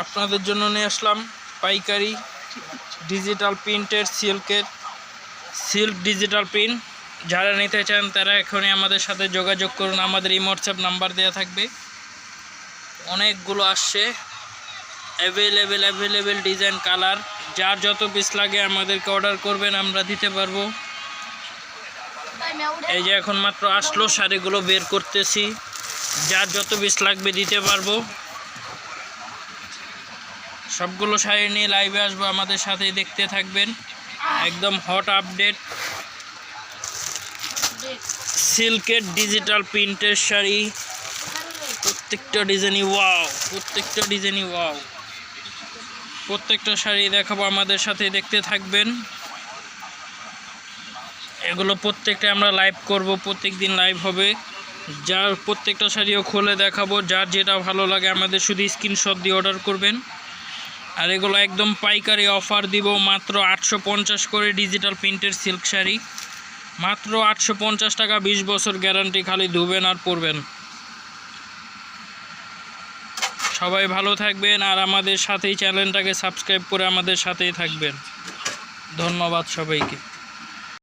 আপনাদের জন্য নিয়ে আসলাম পাইকারি ডিজিটাল প্রিন্টের সিল্কের সিল্ক ডিজিটাল প্রিন্ট যারা নিতে চান, তারা এখনই আমাদের সাথে যোগাযোগ করুন। আমাদের এই হোয়াটসঅ্যাপ নাম্বার দেওয়া থাকবে। অনেকগুলো আসছে। অ্যাভেলেবেল অ্যাভেলেবেল ডিজাইন কালার যার যত পিস লাগে, আমাদেরকে অর্ডার করবেন, আমরা দিতে পারব। এই যে এখন মাত্র আসলো, শাড়িগুলো বের করতেছি। যার যত পিস লাগবে, দিতে পারব। সবগুলো শাড়ি নিয়ে লাইভে আসব, আমাদের সাথে দেখতে থাকবেন। একদম হট আপডেট সিল্কের ডিজিটাল প্রিন্টের শাড়ি। প্রত্যেকটা ডিজাইনই ওয়াও প্রত্যেকটা ডিজাইনই ওয়াও প্রত্যেকটা শাড়ি দেখাবো, আমাদের সাথে দেখতে থাকবেন। এগুলো প্রত্যেকটা আমরা লাইভ করব প্রত্যেক দিন লাইভ হবে। যার প্রত্যেকটা শাড়িও খুলে দেখাবো, যার যেটা ভালো লাগে, আমাদের শুধু স্ক্রিনশট দিয়ে অর্ডার করবেন। আর এগুলো একদম পাইকারি অফার দিব মাত্র আটশো পঞ্চাশ করে ডিজিটাল প্রিন্টের সিল্ক শাড়ি। মাত্র আটশো পঞ্চাশ টাকা বিশ বছর গ্যারান্টি খালি ধুবেন আর পরবেন। সবাই ভালো থাকবেন আর আমাদের সাথেই চ্যানেলটাকে সাবস্ক্রাইব করে আমাদের সাথেই থাকবেন। ধন্যবাদ সবাইকে।